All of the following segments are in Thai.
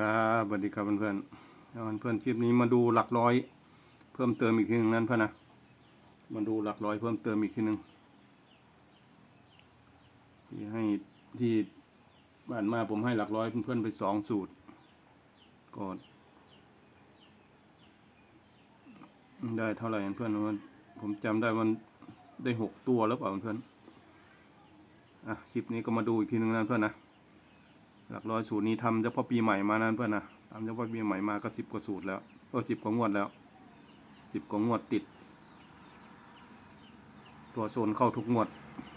ครับสวัสดีครับเพื่อนๆเอาเพื่อนคลิปนี้มาดูหลักร้อย เพิ่มเติมอีกทีหนึ่งนั่นเพื่อนนะมาดูหลักร้อยเพิ่มเติมอีกทีหนึ่งที่ให้ที่บ้านมาผมให้หลักร้อยเพื่อนๆไปสองสูตรก็ได้เท่าไหร่เพื่อนว่าผมจำได้มันได้หกตัวแล้วเปล่าเพื่อนอะคลิปนี้ก็มาดูอีกทีหนึ่งนั่นเพื่อนนะ หลักร้อยสูตรนี้ทำเฉพาะปีใหม่มานั้นเพื่อนนะทำเฉพาะปีใหม่มาก็สิบกว่าสูตรแล้วก็สิบกว่างวดแล้วสิบกว่างวดติด ตัวโซนเข้าทุกงวด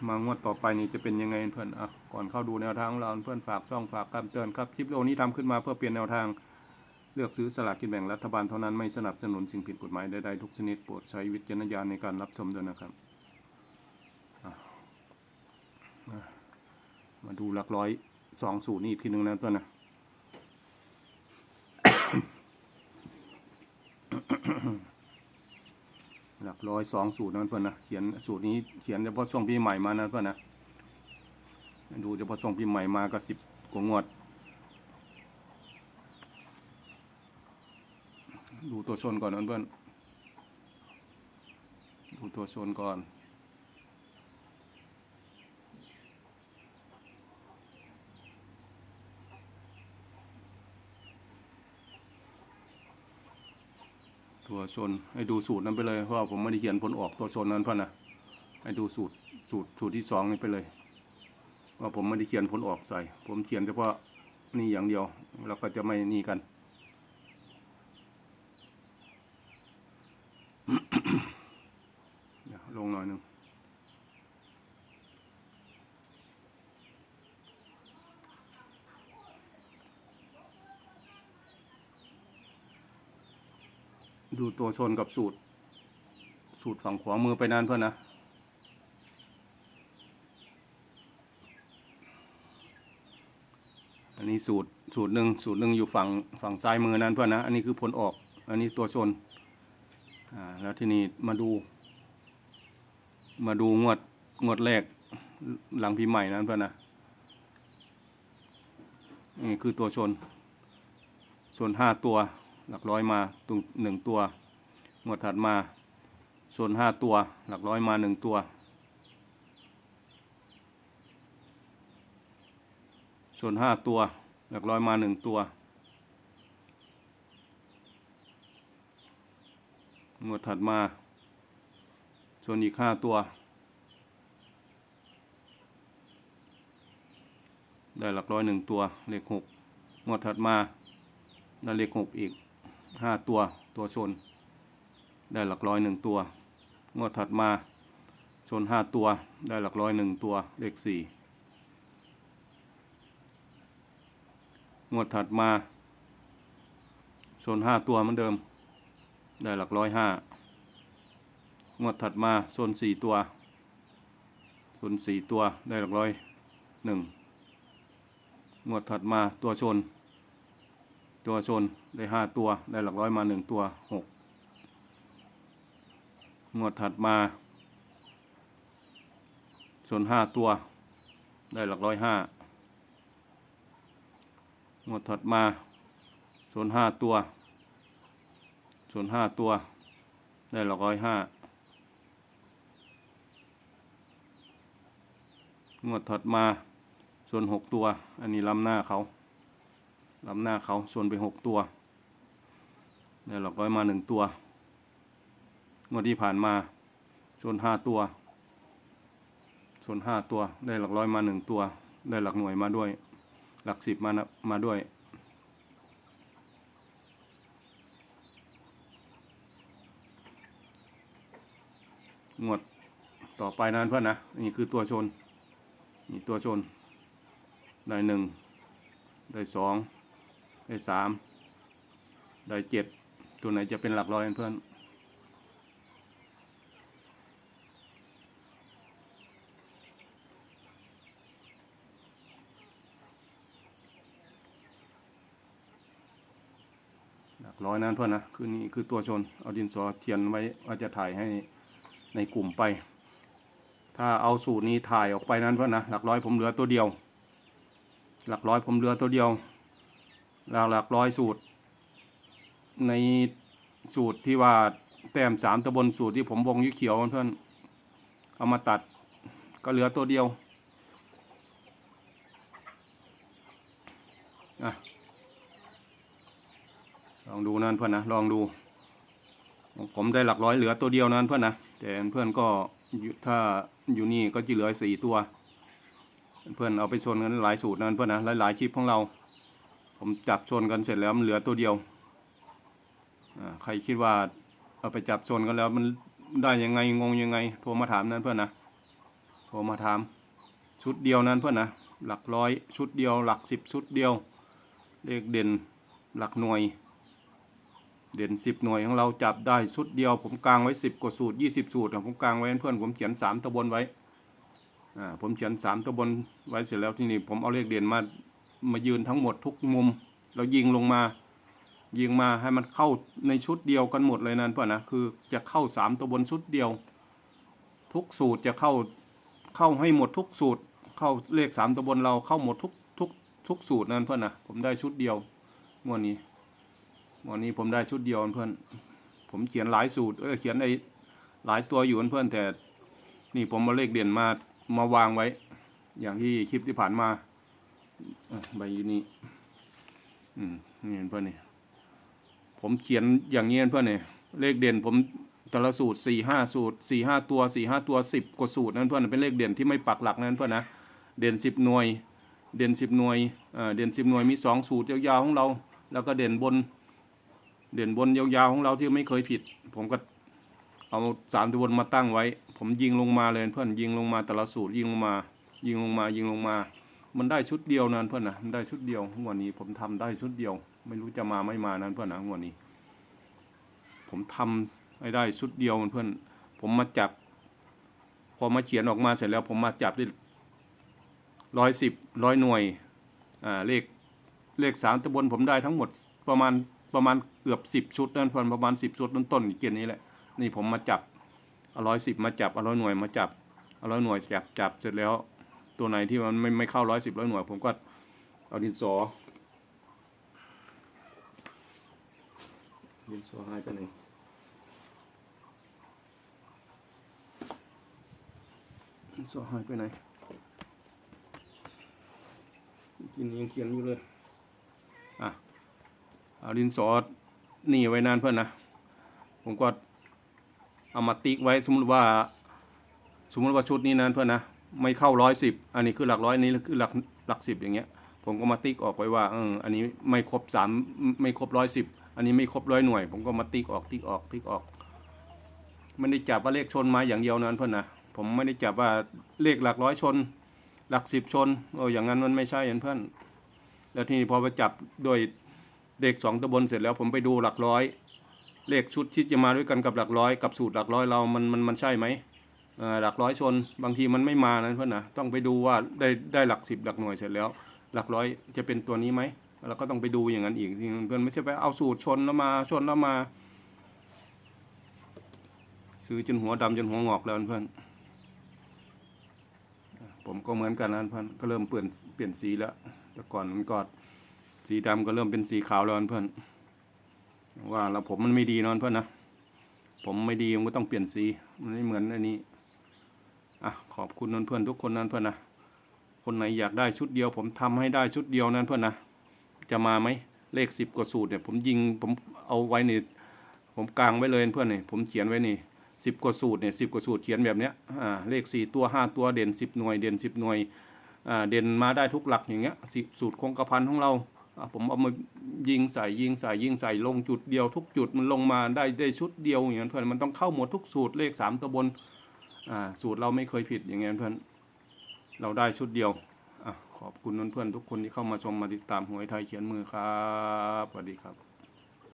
มางวดต่อไปนี่จะเป็นยังไงเพื่อนอะก่อนเข้าดูแนวทางของเราเพื่อนฝากช่องฝากคำเตือนครับคลิปวิดีโอนี้ทำขึ้นมาเพื่อเปลี่ยนแนวทางเลือกซื้อสลากกินแบ่งรัฐบาลเท่านั้นไม่สนับสนุนสิ่งผิดกฎหมายใดๆทุกชนิดโปรดใช้วิจารณญาณในการรับชมด้วยนะครับ มาดูหลักร้อย สองสูตรนี่อีกทีหนึ่งนะเพื่อนะหลักร้อยสองสูตรนั่นเพื่อนนะเขียนสูตรนี้เขียนเฉพาะช่วงปีใหม่มานะเพื่อนนะดูเฉพาะช่วงปีใหม่มาก็สิบกว่างวด ดูตัวชนก่อนนะเพื่อนดูตัวชนก่อน ตัวชน ให้ดูสูตรนั้นไปเลยเพราะผมไม่ได้เขียนผลออกตัวชนนั้นเพื่อนนะให้ดูสูตรสูตรสูตรที่สองนี้ไปเลยว่าผมไม่ได้เขียนผลออกใส่ ผมเขียนเฉพาะนี่อย่างเดียวเราก็จะไม่นี่กัน ลงหน่อยหนึ่ง ดูตัวชนกับสูตร สูตรฝั่งขวามือไปนานเพื่อนนะอันนี้สูตรสูตรหนึ่งสูตรหนึ่งอยู่ฝั่งฝั่งซ้ายมือนั้นเพื่อนนะ อันนี้คือผลออก อันนี้ตัวชนอ่าแล้วที่นี้มาดู มาดูงวดงวดแรกหลังปีใหม่นั้นเพื่อนนะนี่คือตัวชน ส่วนห้าตัว หลักร้อยมาตรงหนึ่งตัว งวดถัดมาส่วนห้าตัว หลักร้อยมาหนึ่งตัวส่วนห้าตัว หลักร้อยมาหนึ่งตัว งวดถัดมาส่วนอีกห้าตัวได้หลักร้อยหนึ่งตัว เลขหกงวดถัดมา ได้เลขหกอีก ห้าตัวตัวชน ได้หลักร้อยหนึ่งตัว งวดถัดมาชนห้าตัวได้หลักร้อยหนึ่งตัวเลขสี่งวดถัดมาชนห้าตัวเหมือนเดิม ได้หลักร้อยห้างวดถัดมาโซนสี่ตัวโซนสี่ตัวได้หลักร้อยหนึ่งงวดถัดมาตัวชน ตัวชนได้ห้าตัวได้หลักร้อยมาหนึ่งตัวหกงวดถัดมา ชนห้าตัว ได้หลักร้อยห้างวดถัดมา ชนห้าตัว ชนห้าตัว ได้หลักร้อยห้างวดถัดมาส่วนหกตัว อันนี้ล้ำหน้าเขา ลำหน้าเขาส่วนไปหกตัวได้หลักร้อยมาหนึ่งตัวงวดที่ผ่านมาส่วนห้าตัว ส่วนห้าตัว ได้หลักร้อยมาหนึ่งตัว ได้หลักหน่วยมาด้วย หลักสิบมานะมาด้วย งวดต่อไปนั้นเพื่อนนะ นี่คือตัวชน นี่ตัวชน ได้หนึ่งได้สอง ได้สามได้เจ็ดตัวไหนจะเป็นหลักร้อยเพื่อนหลักร้อยนั้นเพื่อนนะคือนี่คือตัวชน เอาดินสอเทียนไว้ว่าจะถ่ายให้ในกลุ่มไป ถ้าเอาสูตรนี้ถ่ายออกไปนั้นเพื่อนนะหลักร้อยผมเหลือตัวเดียว หลักร้อยผมเหลือตัวเดียว หลักหลักร้อยสูตร ในสูตรที่ว่าแต้มสามตะบนสูตรที่ผมวงยี่เขียวเพื่อนเอามาตัดก็เหลือตัวเดียวอะลองดูนั่นเพื่อนนะลองดู ผมได้หลักร้อยเหลือตัวเดียวนั้นเพื่อนนะแต่เพื่อนก็ถ้าอยู่นี่ก็จะเหลือสี่ตัว เพื่อนเอาไปชนกันหลายสูตรนั้นเพื่อนนะหลายหลายๆคลิปของเรา ผมจับชนกันเสร็จแล้วมันเหลือตัวเดียวใครคิดว่าเอาไปจับชนกันแล้วมันได้ยังไงงงยังไงโทรมาถามนั้นเพื่อนนะโทรมาถาม ชุดเดียวนั้นเพื่อนนะหลักร้อยชุดเดียว หลักสิบชุดเดียว เลขเด่นหลักหน่วย เด่นสิบหน่วยของเราจับได้ชุดเดียว ผมกางไว้สิบกว่าสูตรยี่สิบสูตรผมกางไว้เพื่อนผมเขียนสามตะบนไว้อ่าผมเขียนสามตะบนไว้เสร็จแล้วที่นี่ผมเอาเลขเด่นมา มายืนทั้งหมดทุกมุม เรายิงลงมา ยิงมาให้มันเข้าในชุดเดียวกันหมดเลยนั่นเพื่อนนะคือจะเข้าสามตะบนชุดเดียว ทุกสูตรจะเข้าเข้าให้หมดทุกสูตร เข้าเลขสามตะบนเราเข้าหมดทุกทุกทุกสูตรนั่นเพื่อนนะผมได้ชุดเดียวงวดนี้วันนี้ผมได้ชุดเดียวเพื่อน ผมเขียนหลายสูตรเออเขียนไอ้หลายตัวอยู่เพื่อนแต่นี่ผมมาเลขเด่นมามาวางไว้ อย่างที่คลิปที่ผ่านมา อะใบนี้อืมนี่เพื่อนนี่ผมเขียนอย่างนี้เพื่อนนี่เลขเด่นผมแต่ละสูตรสี่ห้าสูตรสี่ห้าตัวสี่ห้าตัวสิบกว่าสูตรนั่นเพื่อนเป็นเลขเด่นที่ไม่ปักหลักนั่นเพื่อนนะเด่นสิบหน่วย เด่นสิบหน่วยเอ่อเด่นสิบหน่วยมีสองสูตรยาวๆของเรา แล้วก็เด่นบน เด่นบนยาวๆของเราที่ไม่เคยผิด ผมก็เอาสามตัวบนมาตั้งไว้ ผมยิงลงมาเลยเพื่อนยิงลงมาแต่ละสูตรยิงลงมา ยิงลงมายิงลงมา มันได้ชุดเดียวนั้นเพื่อนนะมันได้ชุดเดียวงวดนี้ ผมทำได้ชุดเดียว ไม่รู้จะมาไม่มานั้นเพื่อนนะงวดนี้ ผมทำให้ได้ชุดเดียวเพื่อน ผมมาจับ พอมาเขียนออกมาเสร็จแล้ว ผมมาจับได้ร้อยสิบร้อยหน่วยอ่าเลขเลขสามตะบนผมได้ทั้งหมดประมาณประมาณเกือบสิบชุดนั่นพอนประมาณสิบชุดต้นๆเกียนนี้แหละนี่ผมมาจับเอาร้อยสิบมาจับเอาร้อยหน่วยมาจับเอาร้อยหน่วยจับจับเสร็จแล้ว ตัวไหนที่มันไม่ไม่เข้าร้อยสิบร้อยหน่วย ผมก็เอาดินสอดินสอหายไปไหนดินสอหายไปไหนกินยังเขียนอยู่เลยอะเอาดินสอนี่ไว้นานเพื่อนนะ ผมก็เอามาติ๊กไว้สมมติว่า สมมติว่าชุดนี้นั้นเพื่อนนะ ไม่เข้าร้อยสิบอันนี้คือหลักร้อยนี้คือหลักหลักสิบอย่างเงี้ย ผมก็มาติ๊กออกไว้ว่าเอออันนี้ไม่ครบสามไม่ครบร้อยสิบอันนี้ไม่ครบร้อยหน่วย ผมก็มาติ๊กออกติ๊กออกติ๊กออกไม่ได้จับว่าเลขชนมาอย่างเดียวนั้นเพื่อนนะผมไม่ได้จับว่าเลขหลักร้อยชน หลักสิบชนเอออย่างนั้นมันไม่ใช่เห็นเพื่อนแล้วทีนี้พอไปจับโดยเด็กสองตะบนเสร็จแล้วผมไปดูหลักร้อย เลขชุดที่จะมาด้วยกันกับหลักร้อยกับสูตรหลักร้อยเรามันมันมันใช่ไหม หลักร้อยชนบางทีมันไม่มานะเพื่อนนะต้องไปดูว่าได้ได้หลักสิบหลักหน่วยเสร็จแล้ว หลักร้อยจะเป็นตัวนี้ไหมแล้วก็ต้องไปดูอย่างนั้นอีกเพื่อนไม่ใช่ไปเอาสูตรชนแล้วมาชนแล้วมา ซื้อจนหัวดำจนหัวงอกแล้วเพื่อนผมก็เหมือนกันนะเพื่อนก็เริ่มเปลี่ยนเปลี่ยนสีแล้วแต่ก่อนมันก็สีดำก็เริ่มเป็นสีขาวแล้วเพื่อนว่าแล้วผมมันไม่ดีนอนเพื่อนนะผมไม่ดีมันก็ต้องเปลี่ยนสีมันไม่เหมือนอันนี้ อะขอบคุณนเพื่อนทุกคนนั้นเพื่อนนะคนไหนอยากได้ชุดเดียว ผมทำให้ได้ชุดเดียวนั้นเพื่อนนะจะมาไหมเลขสิบกว่าสูตรเนี่ยผมยิงผมเอาไว้นี่ผมกางไว้เลยเพื่อนนี่ผมเขียนไว้นี่สิบกว่าสูตรเนี่ยสิบกว่าสูตรเขียนแบบเนี้ยอ่าเลขสี่ตัวห้าตัวเด่นสิบหน่วยเด่นสิบหน่วยอ่าเด่นมาได้ทุกหลักอย่างเงี้ยสิสูตรคงกระพันของเราผมเอามายิงใส่ยิงใส่ยิงใส่ลงจุดเดียวทุกจุดมันลงมาได้ได้ชุดเดียวอย่างเงี้ยเพื่อนมันต้องเข้าหมดทุกสูตรเลขสามตัวบน สูตรเราไม่เคยผิดอย่างเงี้ยเพื่อนเราได้ชุดเดียวอขอบคุณเพื่อนๆทุกคนที่เข้ามาชมมาติดตามหวยไทยเขียนมือครับสวัสดีครับ